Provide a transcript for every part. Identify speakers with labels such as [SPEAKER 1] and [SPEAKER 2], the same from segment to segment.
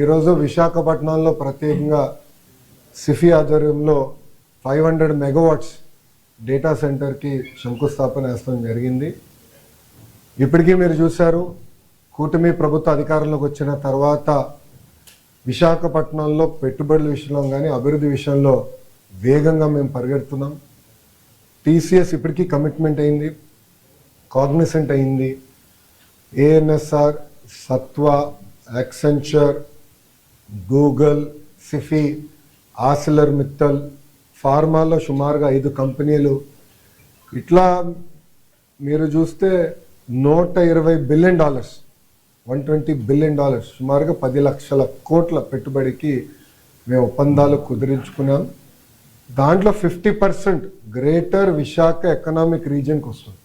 [SPEAKER 1] ఈరోజు విశాఖపట్నంలో ప్రత్యేకంగా సిఫీ ఆధ్వర్యంలో ఫైవ్ హండ్రెడ్ మెగావాట్స్ డేటా సెంటర్కి శంకుస్థాపన వేస్తాం జరిగింది. ఇప్పటికీ మీరు చూశారు కూటమి ప్రభుత్వ అధికారంలోకి వచ్చిన తర్వాత విశాఖపట్నంలో పెట్టుబడుల విషయంలో కానీ అభివృద్ధి విషయంలో వేగంగా మేము పరిగెడుతున్నాం. టీసీఎస్ ఇప్పటికీ కమిట్మెంట్ అయింది కాగ్నిసెంట్ అయింది. ANSR Sattva Accenture Google Sify ArcelorMittal ఫార్మాలో సుమారుగా ఐదు కంపెనీలు. ఇట్లా మీరు చూస్తే నూట ఇరవై billion dollars one twenty billion dollars సుమారుగా పది లక్షల కోట్ల పెట్టుబడికి మేము ఒప్పందాలు కుదిరించుకున్నాం. దాంట్లో fifty percent greater Visakha economic రీజియన్కి వస్తుంది.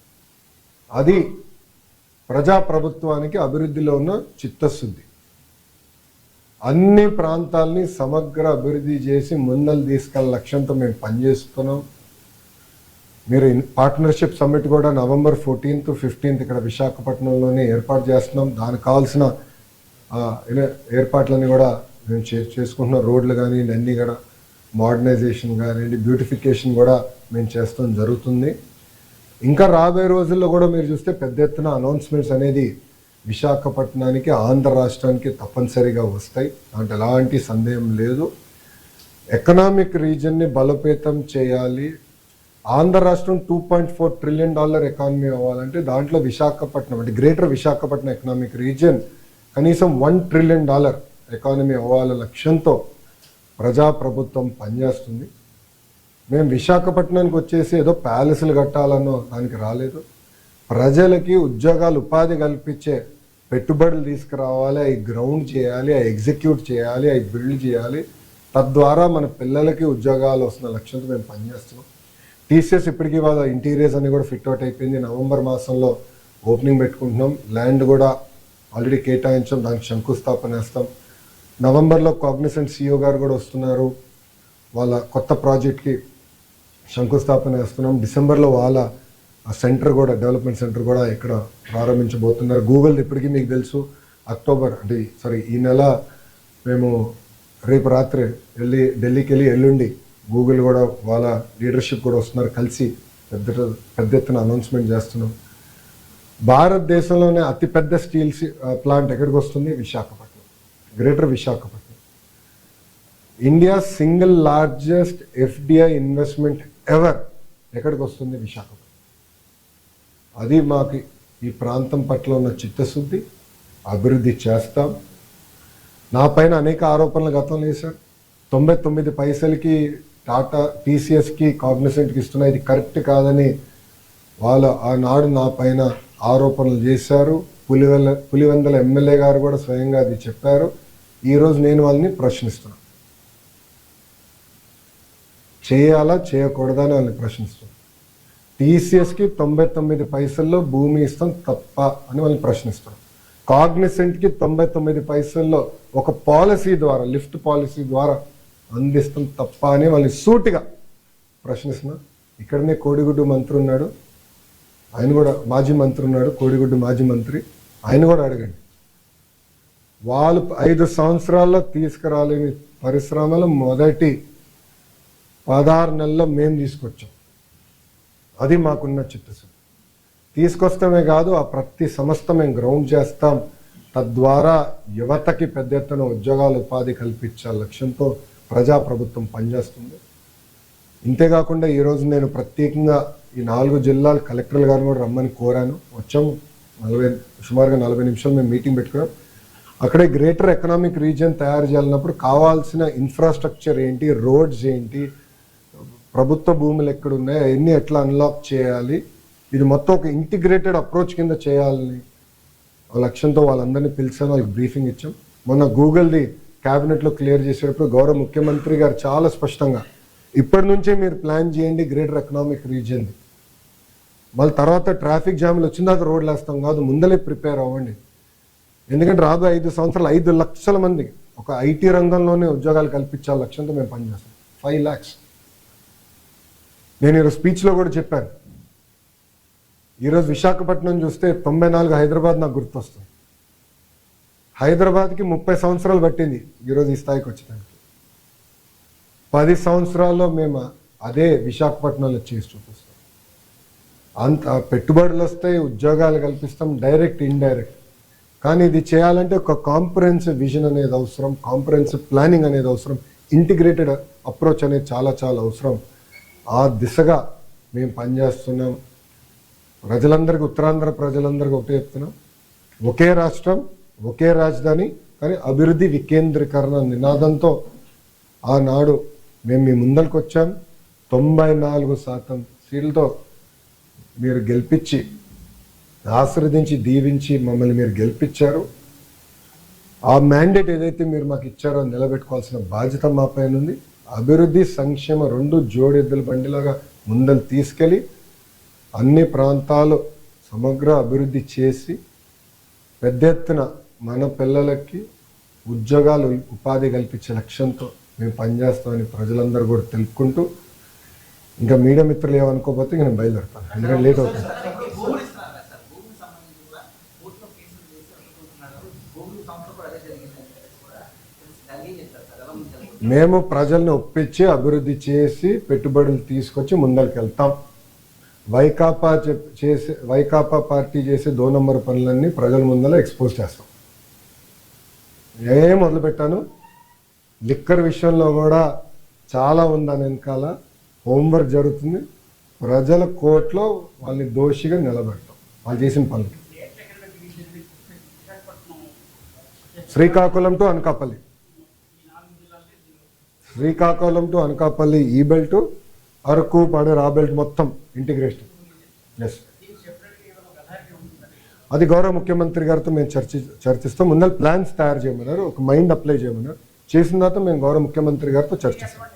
[SPEAKER 1] అది ప్రజాప్రభుత్వానికి అభివృద్ధిలో ఉన్న చిత్తశుద్ధి. అన్ని ప్రాంతాల్ని సమగ్ర అభివృద్ధి చేసి ముందలు తీసుకెళ్ళ లక్ష్యంతో మేము పనిచేస్తున్నాం. మీరు పార్ట్నర్షిప్ సమ్మిట్ కూడా నవంబర్ ఫోర్టీన్త్ ఫిఫ్టీన్త్ ఇక్కడ విశాఖపట్నంలోనే ఏర్పాటు చేస్తున్నాం. దానికి కావాల్సిన ఏర్పాట్లన్నీ కూడా మేము చే చేసుకుంటున్నాం. రోడ్లు కానివ్వండి అన్నీ కూడా మోడర్నైజేషన్ కానివ్వండి బ్యూటిఫికేషన్ కూడా మేము చేస్తాం జరుగుతుంది. ఇంకా రాబోయే రోజుల్లో కూడా మీరు చూస్తే పెద్ద ఎత్తున అనౌన్స్మెంట్స్ అనేది విశాఖపట్నానికి ఆంధ్ర రాష్ట్రానికి తప్పనిసరిగా వస్తాయి. దాంట్లో ఎలాంటి సందేహం లేదు. ఎకనామిక్ రీజన్ని బలోపేతం చేయాలి. ఆంధ్ర రాష్ట్రం two point four trillion dollar economy అవ్వాలంటే దాంట్లో విశాఖపట్నం అంటే గ్రేటర్ విశాఖపట్నం ఎకనామిక్ రీజియన్ కనీసం వన్ ట్రిలియన్ డాలర్ ఎకానమీ అవ్వాల లక్ష్యంతో ప్రజాప్రభుత్వం పనిచేస్తుంది. మేము విశాఖపట్నానికి వచ్చేసి ఏదో ప్యాలెస్లు కట్టాలన్నో దానికి రాలేదు. ప్రజలకి ఉద్యోగాలు ఉపాధి కల్పించే పెట్టుబడులు తీసుకురావాలి అవి గ్రౌండ్ చేయాలి అవి ఎగ్జిక్యూట్ చేయాలి అవి బిల్డ్ చేయాలి. తద్వారా మన పిల్లలకి ఉద్యోగాలు వస్తున్న లక్ష్యంతో మేము పనిచేస్తున్నాం. టీసీఎస్ ఇప్పటికీ వాళ్ళ ఇంటీరియర్స్ అన్ని కూడా ఫిట్ అవుట్ అయిపోయింది. నవంబర్ మాసంలో ఓపెనింగ్ పెట్టుకుంటున్నాం. ల్యాండ్ కూడా ఆల్రెడీ కేటాయించాం. దానికి శంకుస్థాపన వేస్తాం నవంబర్లో కాగ్నిసెంట్ సిఇఓ గారు కూడా వస్తున్నారు. వాళ్ళ కొత్త ప్రాజెక్ట్కి శంకుస్థాపన వేస్తున్నాం డిసెంబర్లో వాళ్ళ ఆ సెంటర్ కూడా డెవలప్మెంట్ సెంటర్ కూడా ఇక్కడ ప్రారంభించబోతున్నారు. గూగుల్ ఇప్పటికీ మీకు తెలుసు అక్టోబర్ అంటే సారీ ఈ నెల మేము రేపు రాత్రి వెళ్ళి ఢిల్లీకి వెళ్ళి ఎల్లుండి గూగుల్ కూడా వాళ్ళ లీడర్షిప్ కూడా వస్తున్నారు. కలిసి పెద్ద పెద్ద ఎత్తున అనౌన్స్మెంట్ చేస్తున్నాం. భారతదేశంలోనే అతిపెద్ద స్టీల్ ప్లాంట్ ఎక్కడికి వస్తుంది? Visakhapatnam. Greater Visakhapatnam. India single largest FDI investment ever ఎక్కడికి వస్తుంది? విశాఖపట్నం. అది మాకు ఈ ప్రాంతం పట్ల ఉన్న చిత్తశుద్ధి అభివృద్ధి చేస్తాం. నా పైన అనేక ఆరోపణలు గతంలో వేశారు. తొంభై తొమ్మిది పైసలకి టాటా టీసీఎస్కి కాగ్నిసెంట్కి ఇస్తున్నా ఇది కరెక్ట్ కాదని వాళ్ళు ఆనాడు నా పైన ఆరోపణలు చేశారు. పులివెల పులివెందల ఎమ్మెల్యే గారు కూడా స్వయంగా అది చెప్పారు. ఈరోజు నేను వాళ్ళని ప్రశ్నిస్తున్నాను. చేయాలా చేయకూడదా అని వాళ్ళని ప్రశ్నిస్తున్నాను. టీసీఎస్కి తొంభై తొమ్మిది పైసల్లో భూమి ఇస్తాం తప్ప అని వాళ్ళని ప్రశ్నిస్తాం కాగ్నిసెంట్కి తొంభై తొమ్మిది పైసల్లో ఒక పాలసీ ద్వారా లిఫ్ట్ పాలసీ ద్వారా అందిస్తాం తప్ప అని వాళ్ళని సూటిగా ప్రశ్నిస్తున్నా. ఇక్కడనే కోడిగుడ్డు మంత్రి ఉన్నాడు. ఆయన కూడా మాజీ మంత్రి ఉన్నాడు కోడిగుడ్డు మాజీ మంత్రి. ఆయన కూడా అడగండి. వాళ్ళు ఐదు సంవత్సరాల్లో తీసుకురాలేని పరిశ్రమలు మొదటి పదహారు నెలల్లో మేము తీసుకొచ్చాం. అది మాకున్న చిత్తశుద్ధి. తీసుకొస్తామే కాదు ఆ ప్రతి సంస్థ మేము గ్రౌండ్ చేస్తాం. తద్వారా యువతకి పెద్ద ఎత్తున ఉద్యోగాలు ఉపాధి కల్పించే లక్ష్యంతో ప్రజాప్రభుత్వం పనిచేస్తుంది. ఇంతేకాకుండా ఈరోజు నేను ప్రత్యేకంగా ఈ నాలుగు జిల్లాల కలెక్టర్లు గారిని కూడా రమ్మని కోరాను. వచ్చాము. నలభై సుమారుగా నలభై నిమిషాలు మేము మీటింగ్ పెట్టుకున్నాం. అక్కడే గ్రేటర్ ఎకనామిక్ రీజియన్ తయారు చేయాలన్నప్పుడు కావాల్సిన ఇన్ఫ్రాస్ట్రక్చర్ ఏంటి రోడ్స్ ఏంటి ప్రభుత్వ భూములు ఎక్కడున్నాయి అవన్నీ ఎట్లా అన్లాక్ చేయాలి? ఇది మొత్తం ఒక ఇంటిగ్రేటెడ్ అప్రోచ్ కింద చేయాలని ఆ లక్ష్యంతో వాళ్ళందరినీ పిలిచాను వాళ్ళకి బ్రీఫింగ్ ఇచ్చాం. మొన్న గూగుల్ది క్యాబినెట్లో క్లియర్ చేసేటప్పుడు గౌరవ ముఖ్యమంత్రి గారు చాలా స్పష్టంగా ఇప్పటి నుంచే మీరు ప్లాన్ చేయండి గ్రేటర్ ఎకనామిక్ రీజియన్ మళ్ళీ తర్వాత ట్రాఫిక్ జామ్లు వచ్చిన దాకా రోడ్లు వేస్తాం కాదు ముందలే ప్రిపేర్ అవ్వండి. ఎందుకంటే రాబోయే ఐదు సంవత్సరాలు ఐదు లక్షల మంది ఒక ఐటీ రంగంలోనే ఉద్యోగాలు కల్పించాల లక్ష్యంతో మేము పనిచేస్తాం. ఫైవ్ ల్యాక్స్ నేను ఈరోజు స్పీచ్లో కూడా చెప్పాను. ఈరోజు విశాఖపట్నం చూస్తే తొంభై నాలుగు హైదరాబాద్ నాకు గుర్తొస్తుంది. హైదరాబాద్కి ముప్పై సంవత్సరాలు పట్టింది ఈరోజు ఈ స్థాయికి వచ్చేదానికి. పది సంవత్సరాల్లో మేము అదే విశాఖపట్నంలో చేసి చూపిస్తాం. అంత పెట్టుబడులు వస్తాయి ఉద్యోగాలు కల్పిస్తాం డైరెక్ట్ ఇండైరెక్ట్. కానీ ఇది చేయాలంటే ఒక కాంప్రహెన్సివ్ విజన్ అనేది అవసరం కాంప్రహెన్సివ్ ప్లానింగ్ అనేది అవసరం ఇంటిగ్రేటెడ్ అప్రోచ్ అనేది చాలా చాలా అవసరం. ఆ దిశగా మేము పనిచేస్తున్నాం. ప్రజలందరికీ ఉత్తరాంధ్ర ప్రజలందరికీ ఒకటే చెప్తున్నాం. ఒకే రాష్ట్రం ఒకే రాజధాని కానీ అభివృద్ధి వికేంద్రీకరణ నినాదంతో ఆనాడు మేము మీ ముందరికి వచ్చాం. తొంభై నాలుగు శాతం సీట్లతో మీరు గెలిపించి ఆశీర్వదించి దీవించి మమ్మల్ని మీరు గెలిపించారు. ఆ మ్యాండేట్ ఏదైతే మీరు మాకు ఇచ్చారో నిలబెట్టుకోవాల్సిన బాధ్యత మా పైన ఉంది. అభివృద్ధి సంక్షేమ రెండు జోడెద్దుల బండిలాగా ముందలు తీసుకెళ్ళి అన్ని ప్రాంతాలు సమగ్ర అభివృద్ధి చేసి పెద్ద ఎత్తున మన పిల్లలకి ఉద్యోగాలు ఉపాధి కల్పించే లక్ష్యంతో మేము పనిచేస్తామని ప్రజలందరూ కూడా తెలుపుకుంటూ ఇంకా మీడియా మిత్రులు ఏమనుకోకపోతే నేను బయలుదేరుతాను. ఎందుకంటే లేట్ అవుతుంది.
[SPEAKER 2] సంబంధించి కూడా కోర్టులో కేసులు చేసి అనుకుంటున్నారు సంస్థ కూడా అదే
[SPEAKER 1] మేము ప్రజల్ని ఒప్పించి అభివృద్ధి చేసి పెట్టుబడులు తీసుకొచ్చి ముందరికి వెళ్తాం వైకాపా చెప్- చేసే వైకాపా పార్టీ చేసే దో నంబర్ పనులన్నీ ప్రజల ముందర ఎక్స్పోజ్ చేస్తాం. ఏం మొదలుపెట్టాను లిక్కర్ విషయంలో కూడా చాలా ఉందని వెనకాల? హోంవర్క్ జరుగుతుంది. ప్రజల కోర్టులో వాళ్ళని దోషిగా నిలబెడతాం. వాళ్ళు చేసిన పనులకి శ్రీకాకుళం టు అనకాపల్లి. శ్రీకాకుళం టు అనకాపల్లి ఈ బెల్ట్ అరకు పడే ఆ బెల్ట్ మొత్తం ఇంటిగ్రేషన్. ఎస్ అది గౌరవ ముఖ్యమంత్రి గారితో మేము చర్చి చర్చిస్తాం. ముందర ప్లాన్స్ తయారు చేయమన్నారు ఒక మైండ్ అప్లై చేయమన్నారు. చేసిన తర్వాత మేము గౌరవ ముఖ్యమంత్రి గారితో చర్చిస్తాం.